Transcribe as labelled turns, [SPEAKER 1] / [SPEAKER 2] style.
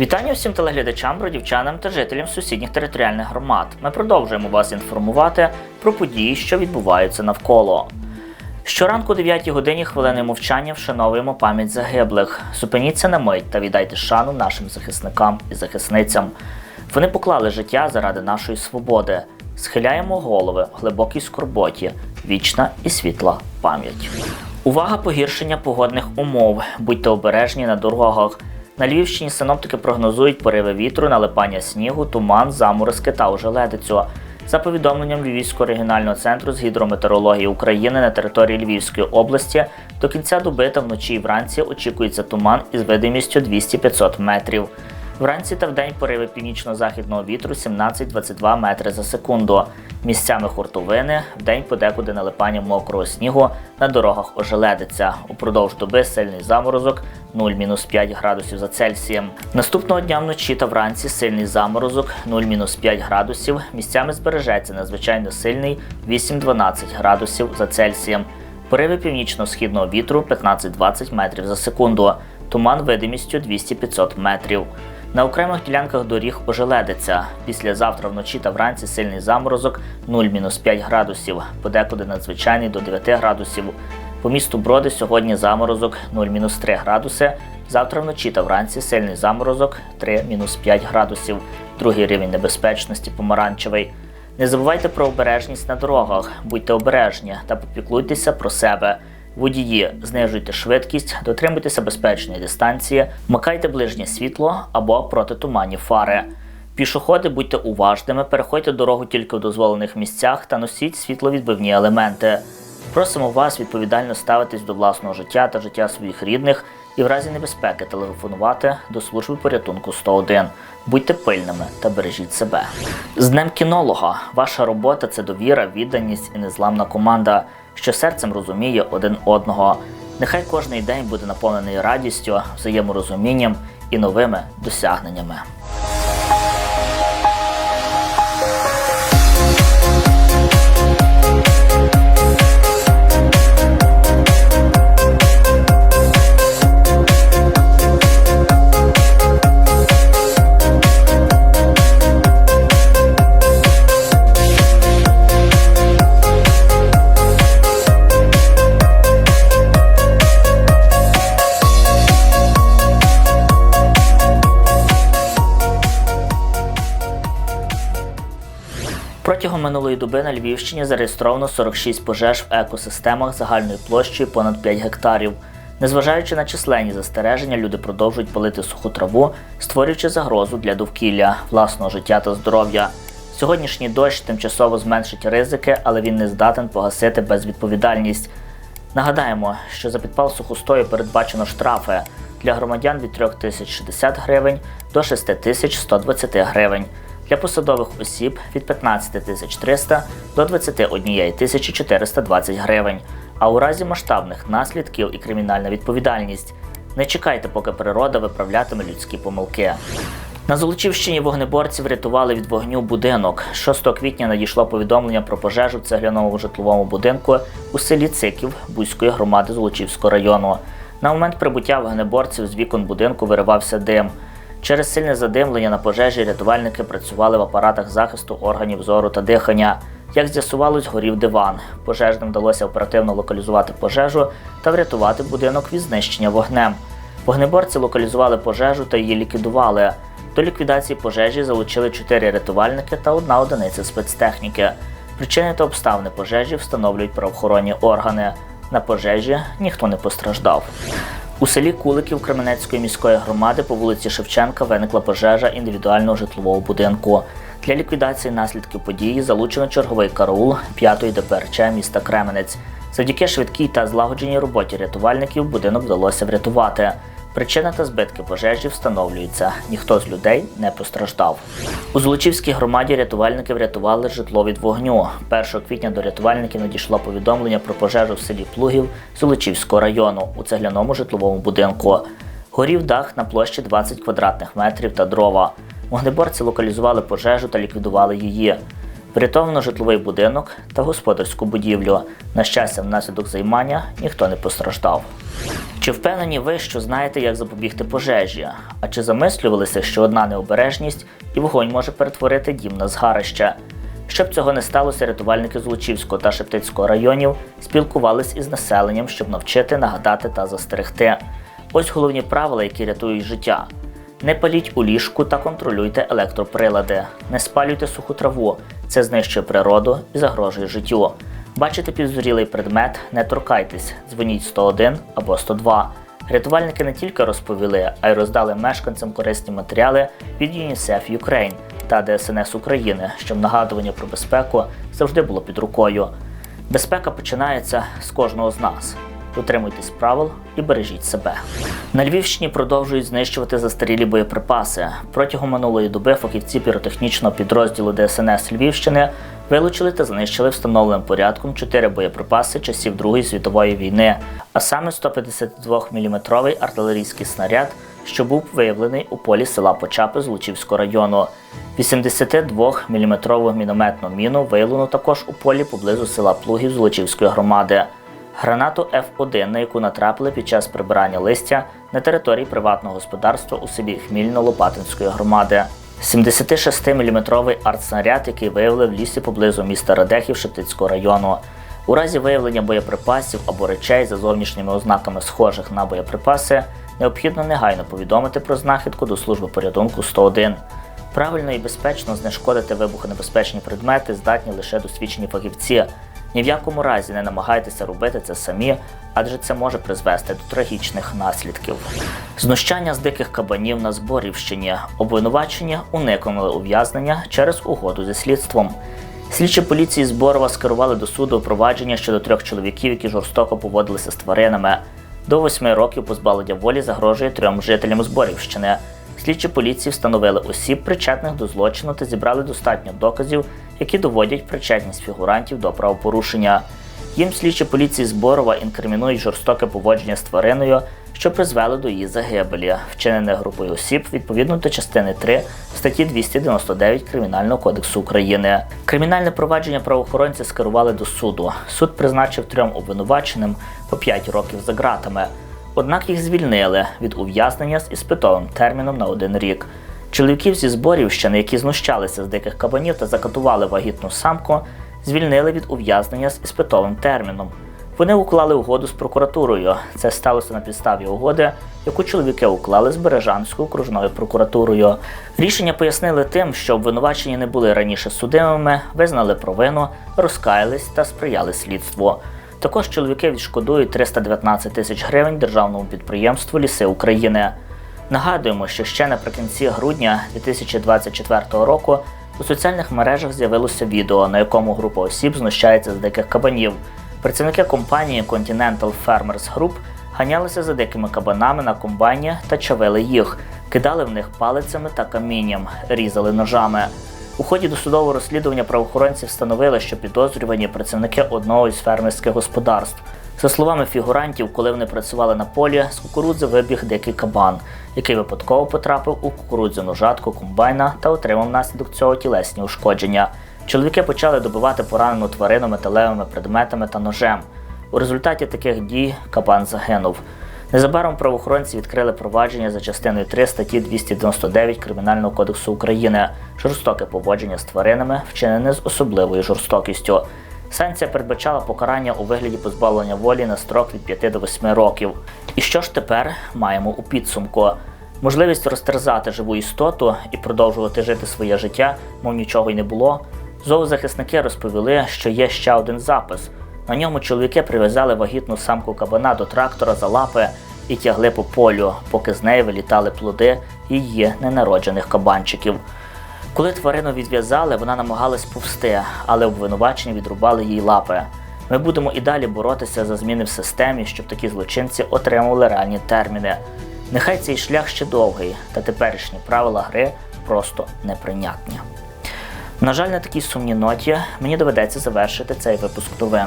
[SPEAKER 1] Вітання всім телеглядачам, бродівчанам та жителям сусідніх територіальних громад. Ми продовжуємо вас інформувати про події, що відбуваються навколо. Щоранку о 9 годині хвилини мовчання вшановуємо пам'ять загиблих. Зупиніться на мить та віддайте шану нашим захисникам і захисницям. Вони поклали життя заради нашої свободи. Схиляємо голови в глибокій скорботі, вічна і світла пам'ять. Увага погіршення погодних умов. Будьте обережні на дорогах. На Львівщині синоптики прогнозують пориви вітру, налипання снігу, туман, заморозки та ожеледицю. За повідомленням Львівського регіонального центру з гідрометеорології України на території Львівської області до кінця доби та вночі і вранці очікується туман із видимістю 200-500 метрів. Вранці та вдень пориви північно-західного вітру 17-22 метри за секунду. Місцями хуртовини, вдень подекуди налипання мокрого снігу, на дорогах ожеледиться. Упродовж доби сильний заморозок 0-5 градусів за Цельсієм. Наступного дня вночі та вранці сильний заморозок 0-5 градусів. Місцями збережеться надзвичайно сильний 8-12 градусів за Цельсієм. Пориви північно-східного вітру 15-20 метрів за секунду. Туман видимістю 200-500 метрів. На окремих ділянках доріг ожеледиться. Післязавтра вночі та вранці сильний заморозок 0-5 градусів, подекуди надзвичайний до 9 градусів. По місту Броди сьогодні заморозок 0-3 градуси. Завтра вночі та вранці сильний заморозок 3-5 градусів. Другий рівень небезпечності помаранчевий. Не забувайте про обережність на дорогах, будьте обережні та попіклуйтеся про себе. Водії, знижуйте швидкість, дотримуйтеся безпечної дистанції, вмикайте ближнє світло або протитуманні фари. Пішоходи, будьте уважними, переходьте дорогу тільки в дозволених місцях та носіть світловідбивні елементи. Просимо вас відповідально ставитись до власного життя та життя своїх рідних і в разі небезпеки телефонувати до служби порятунку 101. Будьте пильними та бережіть себе. З Днем кінолога! Ваша робота це довіра, відданість і незламна команда, що серцем розуміє один одного. Нехай кожний день буде наповнений радістю, взаєморозумінням і новими досягненнями. Протягом минулої доби на Львівщині зареєстровано 46 пожеж в екосистемах загальною площею понад 5 гектарів. Незважаючи на численні застереження, люди продовжують палити суху траву, створюючи загрозу для довкілля, власного життя та здоров'я. Сьогоднішній дощ тимчасово зменшить ризики, але він не здатен погасити безвідповідальність. Нагадаємо, що за підпал сухостою передбачено штрафи для громадян від 3060 гривень до 6120 гривень, для посадових осіб від 15300 до 21 420 гривень, а у разі масштабних наслідків і кримінальна відповідальність. Не чекайте, поки природа виправлятиме людські помилки. На Золочівщині вогнеборці врятували від вогню будинок. 6 квітня надійшло повідомлення про пожежу в цегляному житловому будинку у селі Циків Бузької громади Золочівського району. На момент прибуття вогнеборців з вікон будинку виривався дим. Через сильне задимлення на пожежі рятувальники працювали в апаратах захисту органів зору та дихання. Як з'ясувалось, горів диван. Пожежним вдалося оперативно локалізувати пожежу та врятувати будинок від знищення вогнем. Вогнеборці локалізували пожежу та її ліквідували. До ліквідації пожежі залучили чотири рятувальники та одна одиниця спецтехніки. Причини та обставини пожежі встановлюють правоохоронні органи. На пожежі ніхто не постраждав. У селі Куликів Кременецької міської громади по вулиці Шевченка виникла пожежа індивідуального житлового будинку. Для ліквідації наслідків події залучено черговий караул 5-ї ДПРЧ міста Кременець. Завдяки швидкій та злагодженій роботі рятувальників будинок вдалося врятувати. Причина та збитки пожежі встановлюються. Ніхто з людей не постраждав. У Золочівській громаді рятувальники врятували житло від вогню. 1 квітня до рятувальників надійшло повідомлення про пожежу в селі Плугів Золочівського району у цегляному житловому будинку. Горів дах на площі 20 квадратних метрів та дрова. Вогнеборці локалізували пожежу та ліквідували її. Врятовано житловий будинок та господарську будівлю. На щастя, внаслідок займання ніхто не постраждав. Чи впевнені ви, що знаєте, як запобігти пожежі? А чи замислювалися, що одна необережність і вогонь може перетворити дім на згарище? Щоб цього не сталося, рятувальники з Лучівського та Шептицького районів спілкувались із населенням, щоб навчити, нагадати та застерегти. Ось головні правила, які рятують життя. Не паліть у ліжку та контролюйте електроприлади. Не спалюйте суху траву, це знищує природу і загрожує життю. Бачите підозрілий предмет, не торкайтесь, дзвоніть 101 або 102. Рятувальники не тільки розповіли, а й роздали мешканцям корисні матеріали від UNICEF Ukraine та ДСНС України, щоб нагадування про безпеку завжди було під рукою. Безпека починається з кожного з нас. Дотримуйтесь правил і бережіть себе. На Львівщині продовжують знищувати застарілі боєприпаси. Протягом минулої доби фахівці піротехнічного підрозділу ДСНС Львівщини вилучили та знищили встановленим порядком чотири боєприпаси часів Другої світової війни, а саме 152-мм артилерійський снаряд, що був виявлений у полі села Почапи з району. 82-мм мінометну міну виявлено також у полі поблизу села Плугів з Лучівської громади. Гранату Ф1, на яку натрапили під час прибирання листя на території приватного господарства у селі Хмільно-Лопатинської громади. 76-мм артснаряд, який виявили в лісі поблизу міста Радехів Шептицького району. У разі виявлення боєприпасів або речей за зовнішніми ознаками схожих на боєприпаси, необхідно негайно повідомити про знахідку до служби порятунку 101. Правильно і безпечно знешкодити вибухонебезпечні предмети здатні лише досвідчені фахівці. Ні в якому разі не намагайтеся робити це самі, адже це може призвести до трагічних наслідків. Знущання з диких кабанів на Зборівщині, обвинувачення уникнули ув'язнення через угоду зі слідством. Слідчі поліції Зборова скерували до суду провадження щодо трьох чоловіків, які жорстоко поводилися з тваринами. До восьми років позбавлення волі загрожує трьом жителям Зборівщини. Слідчі поліції встановили осіб, причетних до злочину, та зібрали достатньо доказів, які доводять причетність фігурантів до правопорушення. Їм слідчі поліції Зборова інкримінують жорстоке поводження з твариною, що призвело до її загибелі, вчинене групою осіб відповідно до частини 3 статті 299 Кримінального кодексу України. Кримінальне провадження правоохоронці скерували до суду. Суд призначив трьом обвинуваченим по 5 років за ґратами. Однак їх звільнили від ув'язнення з іспитовим терміном на один рік. Чоловіків зі Зборівщини, які знущалися з диких кабанів та закатували вагітну самку, звільнили від ув'язнення з іспитовим терміном. Вони уклали угоду з прокуратурою. Це сталося на підставі угоди, яку чоловіки уклали з Бережанською окружною прокуратурою. Рішення пояснили тим, що обвинувачені не були раніше судимими, визнали провину, розкаялись та сприяли слідству. Також чоловіки відшкодують 319 тисяч гривень державному підприємству Ліси України. Нагадуємо, що ще наприкінці грудня 2024 року у соціальних мережах з'явилося відео, на якому група осіб знущається з диких кабанів. Працівники компанії Continental Farmers Group ганялися за дикими кабанами на комбайні та чавили їх, кидали в них палицями та камінням, різали ножами. У ході досудового розслідування правоохоронці встановили, що підозрювані працівники одного із фермерських господарств. За словами фігурантів, коли вони працювали на полі, з кукурудзи вибіг дикий кабан, який випадково потрапив у кукурудзяну жатку комбайна та отримав внаслідок цього тілесні ушкодження. Чоловіки почали добивати поранену тварину металевими предметами та ножем. У результаті таких дій кабан загинув. Незабаром правоохоронці відкрили провадження за частиною 3 статті 299 Кримінального кодексу України жорстоке поводження з тваринами, вчинене з особливою жорстокістю. Санкція передбачала покарання у вигляді позбавлення волі на строк від 5 до 8 років. І що ж тепер маємо у підсумку? Можливість розтерзати живу істоту і продовжувати жити своє життя, мов нічого й не було. Зоозахисники розповіли, що є ще один запис. На ньому чоловіки прив'язали вагітну самку кабана до трактора за лапи і тягли по полю, поки з неї вилітали плоди її ненароджених кабанчиків. Коли тварину відв'язали, вона намагалась повсти, але обвинувачені відрубали їй лапи. Ми будемо і далі боротися за зміни в системі, щоб такі злочинці отримували реальні терміни. Нехай цей шлях ще довгий, та теперішні правила гри просто неприйнятні. На жаль, на такій сумній ноті мені доведеться завершити цей випуск новин.